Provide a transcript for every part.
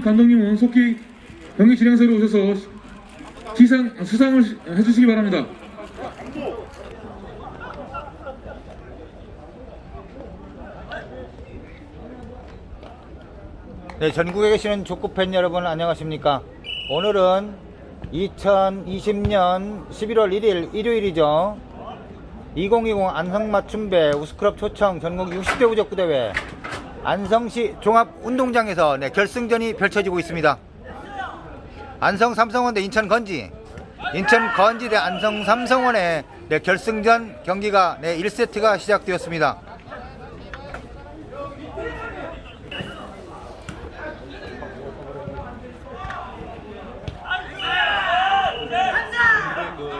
감독님은 속히 경기 진행사로 오셔서 시상, 수상을 해주시기 바랍니다. 네, 전국에 계시는 족구팬 여러분 안녕하십니까? 오늘은 2020년 11월 1일 일요일이죠. 2020 안성 맞춤배 우스클럽 초청 전국 60대 우적구 대회 안성시 종합운동장에서 네, 결승전이 펼쳐지고 있습니다. 안성 삼성원 대 인천 건지 인천 건지 대 안성 삼성원의 네, 결승전 경기가 네, 1세트가 시작되었습니다.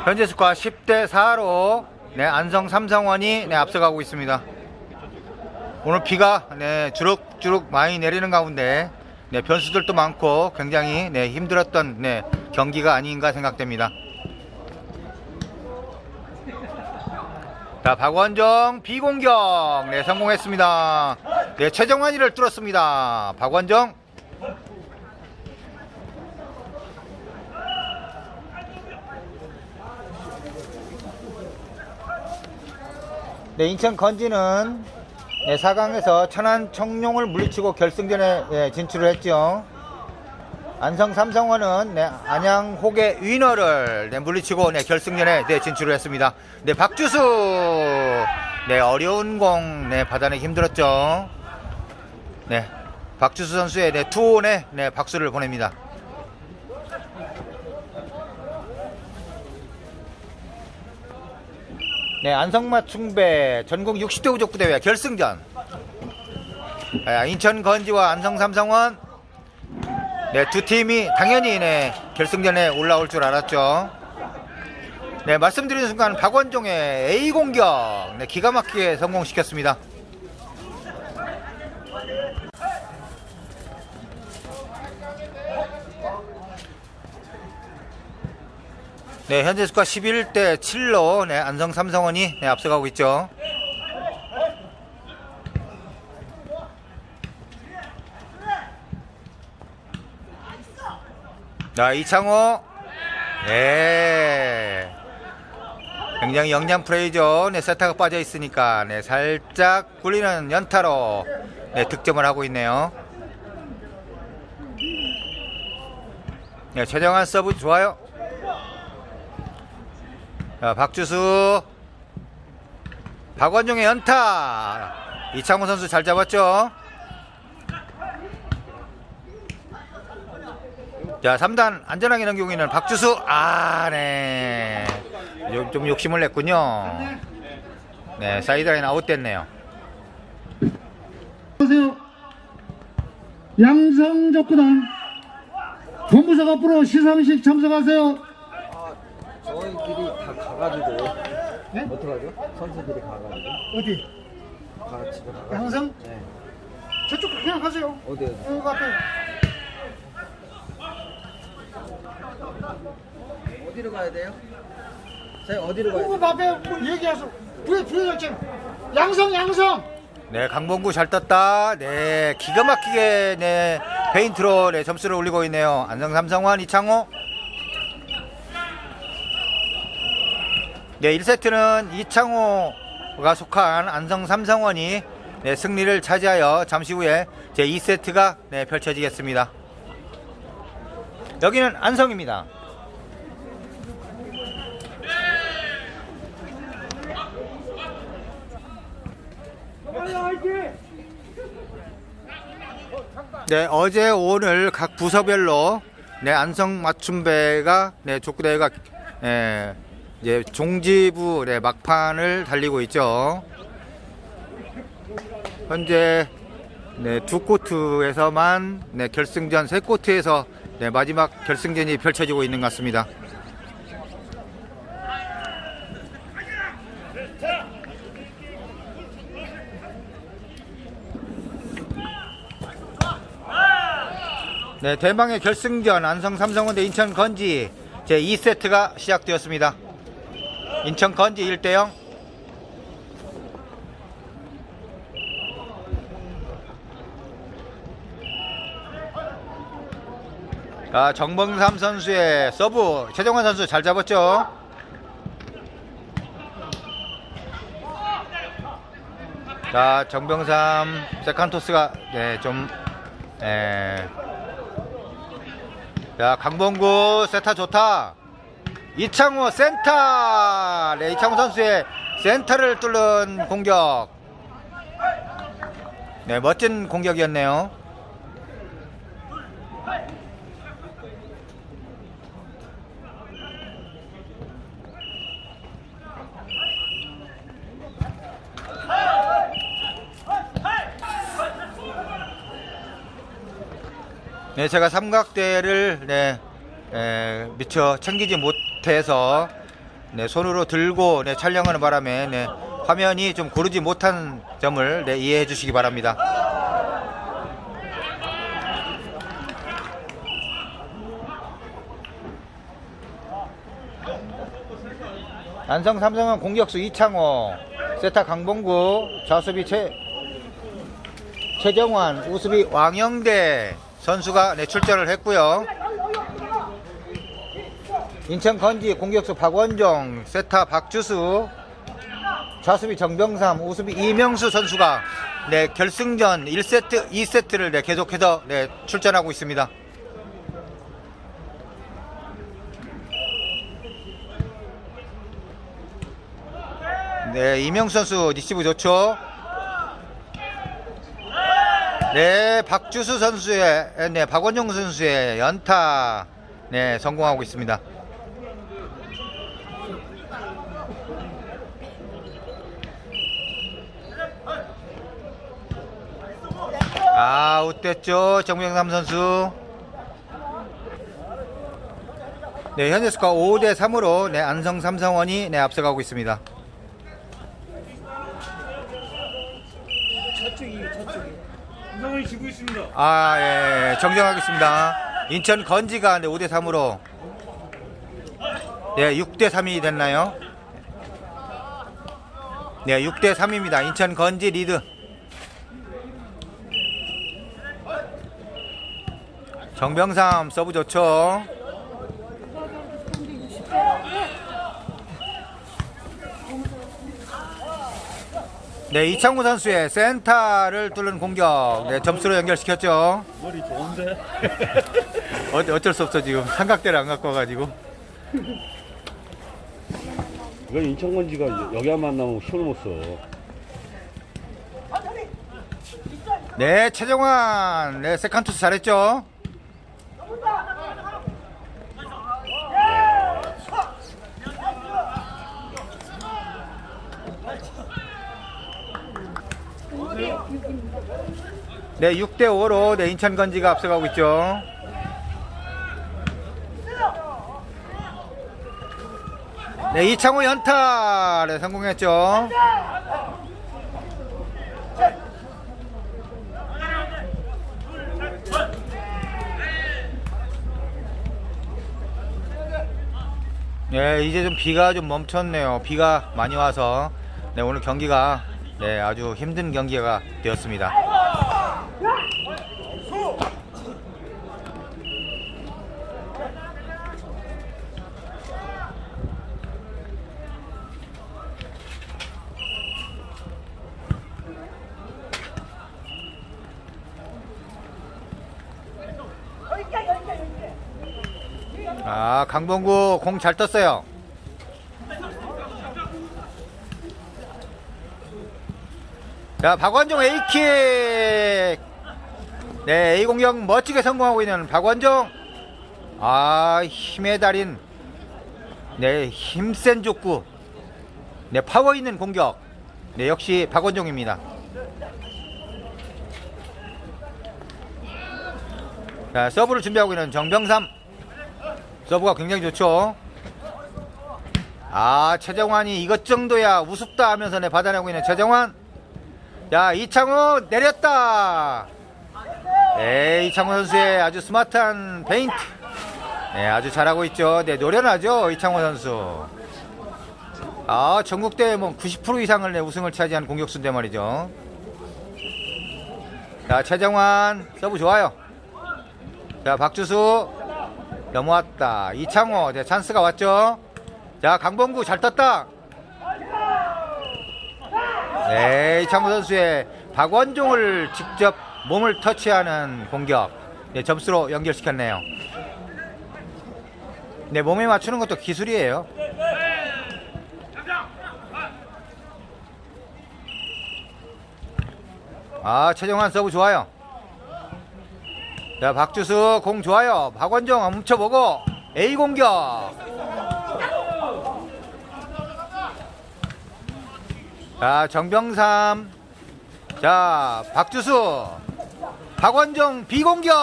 현재 스코어 10대 4로 네, 안성 삼성원이 네, 앞서가고 있습니다. 오늘 비가 네, 주룩주룩 많이 내리는 가운데 네, 변수들도 많고 굉장히 네, 힘들었던 네, 경기가 아닌가 생각됩니다. 자, 박원정 비공격 네, 성공했습니다. 네, 최정환이를 뚫었습니다. 박원정 네, 인천 건지는 네, 4강에서 천안 청룡을 물리치고 결승전에 네, 진출을 했죠. 안성 삼성원은 네, 안양 호계 위너를 네, 물리치고 네, 결승전에 네, 진출을 했습니다. 네, 박주수 네, 어려운 공 네, 받아내기 힘들었죠. 네, 박주수 선수의 네, 투혼에 네, 박수를 보냅니다. 네, 안성맞춤배 전국 60대 우족부대회 결승전. 아, 인천 건지와 안성 삼성원. 네, 두 팀이 당연히 네, 결승전에 올라올 줄 알았죠. 네, 말씀드리는 순간 박원종의 A 공격. 네, 기가 막히게 성공시켰습니다. 네, 현재 스코어 11대 7로 네, 안성 삼성원이 네, 앞서가고 있죠. 자, 이창호. 네. 굉장히 영양 플레이죠. 네, 세타가 빠져 있으니까 네, 살짝 굴리는 연타로 네, 득점을 하고 있네요. 네, 최정한 서브 좋아요. 자, 박주수. 박원종의 연타. 이창호 선수 잘 잡았죠? 자 3단 안전하게 넘기고 있는 박주수. 아 네. 좀 욕심을 냈군요. 네 사이드라인 아웃됐네요. 안녕하세요. 양성족구단. 본부석 앞으로 시상식 참석하세요. 저희끼리 다 가가지고 네? 어떡하죠? 선수들이 가가지고 어디? 가 집에 가가지고 양성? 네. 저쪽 그냥 가세요. 어디 어디 그 앞에. 어디로 가야 돼요? 저희 어디로 가야 돼요? 그 앞에 뭐 얘기하세요. 부에 부여졌잖아. 양성 양성. 네 강봉구 잘 떴다 네 기가 막히게 네 페인트로 네, 점수를 올리고 있네요 안성 삼성원 이창호 네 1세트는 이창호가 속한 안성 삼성원이 네, 승리를 차지하여 잠시 후에 제 2세트가 네, 펼쳐지겠습니다. 여기는 안성입니다. 네, 어제 오늘 각 부서별로 네, 안성 맞춤배가 네, 족구대회가 예, 종지부 네, 막판을 달리고 있죠. 현재 네, 두 코트에서만 네, 결승전 세 코트에서 네, 마지막 결승전이 펼쳐지고 있는 것 같습니다. 네, 대망의 결승전 안성 삼성원 대 인천 건지 제 2세트가 시작되었습니다. 인천 건지 1대 0. 자, 정범삼 선수의 서브 최정환 선수 잘 잡았죠? 자, 정병삼 세칸토스가 네, 좀 에. 자, 강봉구 세타 좋다. 이창호 센터. 네, 이창호 선수의 센터를 뚫는 공격. 네, 멋진 공격이었네요. 네, 제가 삼각대를 네, 에, 미처 챙기지 못해서 네, 손으로 들고 네, 촬영하는 바람에 네, 화면이 좀 고르지 못한 점을 네, 이해해 주시기 바랍니다. 안성 삼성은 공격수 이창호, 세타 강봉구, 좌수비 최 최정환, 우수비 왕영대 선수가 네, 출전을 했고요. 인천 건지 공격수 박원종, 세타 박주수, 좌수비 정병삼, 우수비 이명수 선수가 네, 결승전 1세트, 2세트를 네, 계속해서 네, 출전하고 있습니다. 네, 이명수 선수 리시브 좋죠. 네, 박주수 선수의, 네, 박원용 선수의 연타, 네, 성공하고 있습니다. 아, 웃됐죠, 정명삼 선수. 네, 현재 스코어 5대 3으로 네, 안성 삼성원이 네, 앞서가고 있습니다. 삼성이 지고 있습니다. 아, 예, 예, 정정하겠습니다. 인천 건지가 네, 5대 3으로 네, 6대 3이 됐나요? 네, 6대 3입니다. 인천 건지 리드. 정병삼 서브 좋죠. 네, 이창구 선수의 센터를 뚫는 공격. 네, 점수로 연결시켰죠. 머리 좋은데? 어, 어쩔 수 없어 지금 삼각대를 안 갖고 와가지고. 이건 인천건지가 여기만 만나면 힘을 못 써. 네, 최정환. 네, 세컨 투스 잘했죠. 네, 6대 5로 네, 인천 건지가 앞서가고 있죠. 네, 이창호 연타 네, 성공했죠. 네, 이제 좀 비가 좀 멈췄네요. 비가 많이 와서 네, 오늘 경기가 네, 아주 힘든 경기가 되었습니다. 아, 강봉구 공 잘 떴어요. 자, 박원종 A킥. 네, A 공격 멋지게 성공하고 있는 박원종. 아, 힘의 달인. 네, 힘센 족구. 네, 파워 있는 공격. 네, 역시 박원종입니다. 자, 서브를 준비하고 있는 정병삼. 서브가 굉장히 좋죠. 아, 최정환이 이것 정도야 우습다 하면서 내 받아내고 있는 최정환. 자, 이창호 내렸다. 네, 이창호 선수의 아주 스마트한 페인트. 네, 아주 잘하고 있죠. 네, 노련하죠, 이창호 선수. 아, 전국대회 뭐 90% 이상을 내 우승을 차지한 공격수인데 말이죠. 자, 최정환 서브 좋아요. 자, 박주수. 넘어왔다. 이창호, 네, 찬스가 왔죠. 자, 강범구 잘 떴다. 네, 이창호 선수의 박원종을 직접 몸을 터치하는 공격. 네, 점수로 연결시켰네요. 네, 몸에 맞추는 것도 기술이에요. 아, 최정환 서브 좋아요. 자, 박주수 공 좋아요. 박원정 훔쳐보고 A 공격. 자, 정병삼. 자, 박주수. 박원정 B 공격.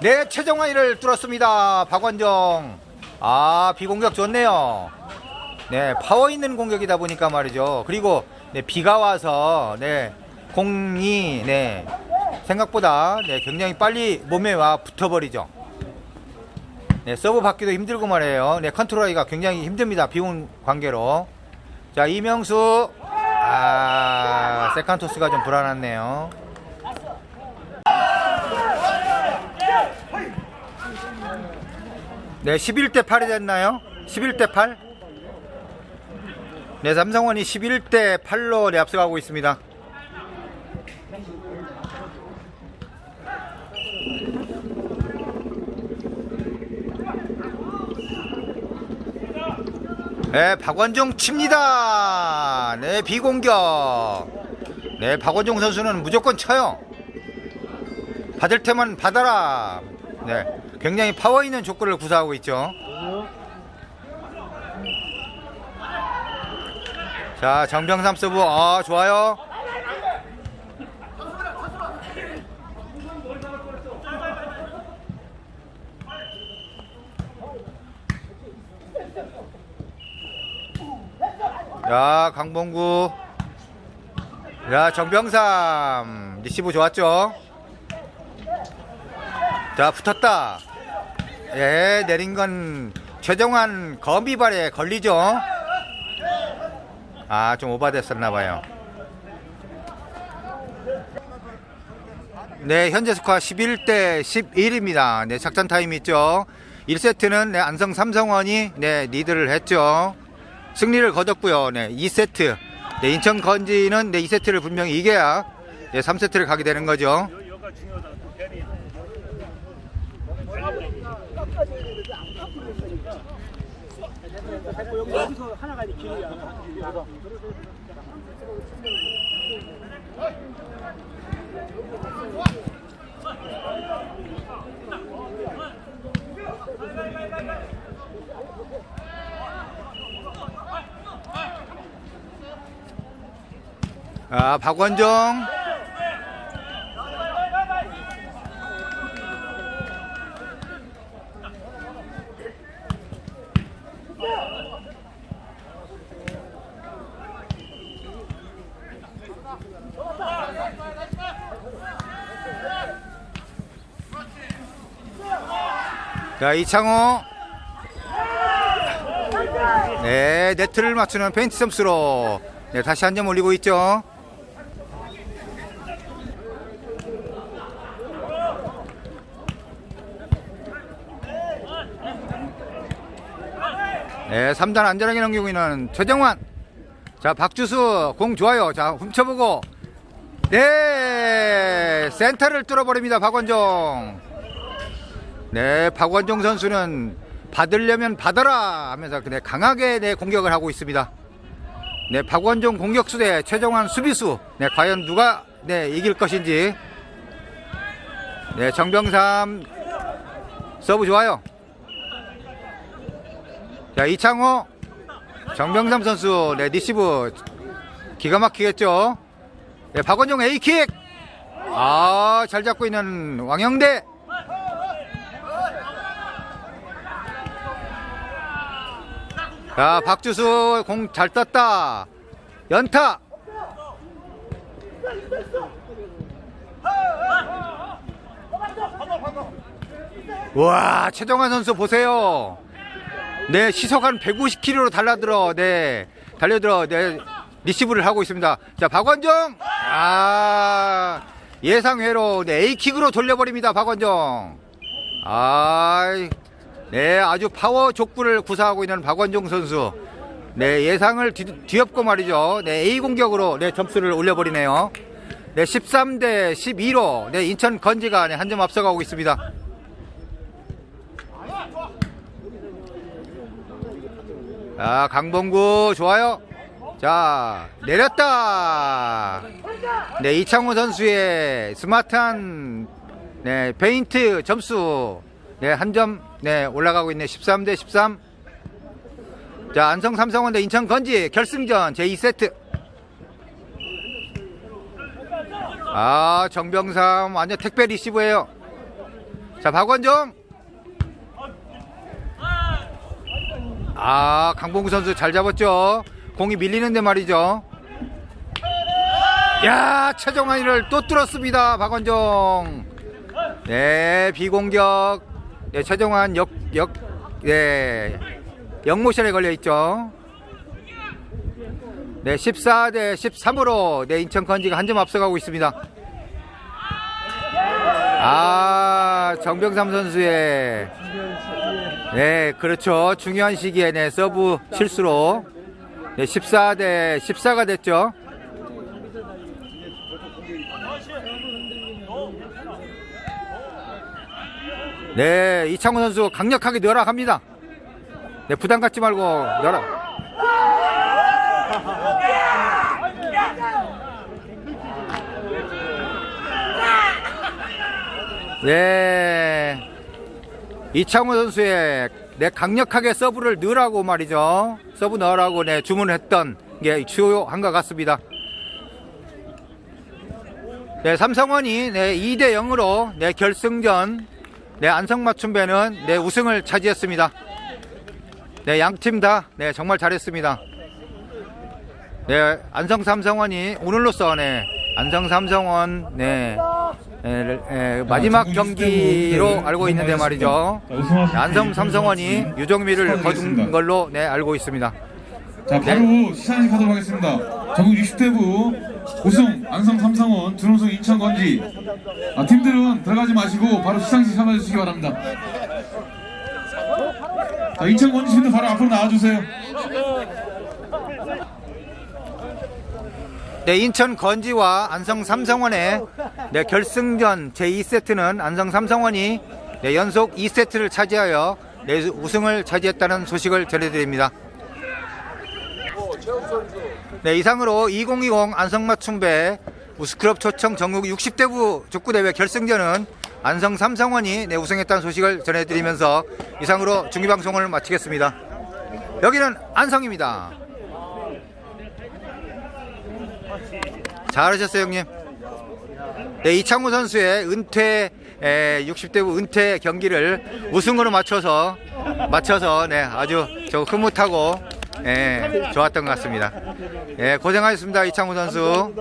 네, 최정환이를 뚫었습니다. 박원정. 아, B 공격 좋네요. 네, 파워 있는 공격이다 보니까 말이죠. 그리고 네, 비가 와서 네, 공이 네, 생각보다 네, 굉장히 빨리 몸에 와 붙어버리죠. 네, 서브 받기도 힘들고 말이에요. 네, 컨트롤하기가 굉장히 힘듭니다. 비온 관계로. 자, 이명수. 아, 세컨 토스가 좀 불안하네요. 네, 11대 8이 됐나요? 11대 8? 네, 삼성원이 11대 8로 네, 앞서가고 있습니다. 네, 박원종 칩니다. 네, 비공격. 네, 박원종 선수는 무조건 쳐요. 받을 테면 받아라. 네, 굉장히 파워 있는 족구를 구사하고 있죠. 자, 정병삼 서브, 아, 좋아요. 야, 강봉구. 야, 정병삼. 리시브 좋았죠? 자, 붙었다. 예, 내린 건 최정환 거미발에 걸리죠? 아, 좀 오바됐었나봐요. 네, 현재 스코어 11대 11입니다. 네, 작전 타임 있죠? 1세트는 네, 안성 삼성원이 네, 리드를 했죠. 승리를 거뒀고요. 네, 2세트. 네, 인천 건지는 네, 2세트를 분명히 이겨야 네, 3세트를 가게 되는 거죠. 아, 박원정. 자, 이창호. 네, 네트를 맞추는 페인트 점수로 네, 다시 한 점 올리고 있죠. 네, 3단 안전하게 넘기고 있는 최정환. 자, 박주수 공 좋아요. 자, 훔쳐보고. 네, 센터를 뚫어버립니다. 박원종. 네, 박원종 선수는 받으려면 받아라 하면서 네, 강하게 네, 공격을 하고 있습니다. 네, 박원종 공격수 대 최정환 수비수. 네, 과연 누가 네, 이길 것인지. 네, 정병삼 서브 좋아요. 자, 이창호, 정병삼 선수, 네, 리시브 기가 막히겠죠. 네, 박원종 A킥. 아, 잘 잡고 있는 왕영대. 자, 박주수 공 잘 떴다. 연타. 와, 최정환 선수 보세요. 네, 시속 한 150km로 달라들어, 네, 달려들어, 네, 리시브를 하고 있습니다. 자, 박원정! 아, 예상외로, 네, A킥으로 돌려버립니다, 박원정. 아, 네, 아주 파워 족구를 구사하고 있는 박원종 선수. 네, 예상을 뒤, 뒤엎고 말이죠. 네, A 공격으로 네, 점수를 올려버리네요. 네, 13대 12로 네, 인천 건지가 네, 한 점 앞서가고 있습니다. 아, 강봉구 좋아요. 자, 내렸다. 네, 이창호 선수의 스마트한 네, 페인트 점수 네, 한 점 네, 올라가고 있네. 13 대 13. 자, 안성 삼성원 대 인천 건지 결승전 제2세트. 아, 정병삼 완전 택배 리시브예요. 자, 박원종. 아, 강봉구 선수 잘 잡았죠. 공이 밀리는데 말이죠. 야, 최정환이를 또 뚫었습니다. 박원종. 네, 비공격. 네, 최정환 역, 역, 네, 역모션에 걸려 있죠. 네, 14대 13으로 네, 인천 건지가 한 점 앞서가고 있습니다. 아, 정병삼 선수의 네, 그렇죠. 중요한 시기에 네, 서브 실수로 네, 14 대 14가 됐죠. 네, 이창호 선수 강력하게 늘어갑니다. 네, 부담 갖지 말고 열어. 네. 이창호 선수의 네, 강력하게 서브를 넣으라고 말이죠. 서브 넣으라고 네, 주문했던 게 주요한 것 같습니다. 네, 삼성원이 네, 2대 0으로 네, 결승전 네, 안성맞춤배는 네, 우승을 차지했습니다. 네, 양팀 다 네, 정말 잘했습니다. 네, 안성 삼성원이 오늘로써 네, 안성 삼성원 네, 에, 에, 마지막 경기로 알고 있는데 말이죠. 네, 안성 삼성원이 유정미를 거둔 걸로 네, 알고 있습니다. 자 바로 시상식 하도록 하겠습니다. 전국 60대부 우승 안성 삼성원 준우승 인천 건지 아, 팀들은 들어가지 마시고 바로 시상식 참여해 주시기 바랍니다. 자 인천 건지 팀들 바로 앞으로 나와주세요. 네, 인천 건지와 안성 삼성원의 네, 결승전 제2세트는 안성 삼성원이 네, 연속 2세트를 차지하여 네, 우승을 차지했다는 소식을 전해드립니다. 네, 이상으로 2020 안성맞춤배 우스클럽 초청 전국 60대부 축구대회 결승전은 안성 삼성원이 네, 우승했다는 소식을 전해드리면서 이상으로 중계방송을 마치겠습니다. 여기는 안성입니다. 잘하셨어요, 형님. 네, 이창호 선수의 은퇴, 에, 60대 은퇴 경기를 우승으로 맞춰서, 맞춰서, 네, 아주 저 흐뭇하고, 예, 좋았던 것 같습니다. 예, 고생하셨습니다, 이창호 선수.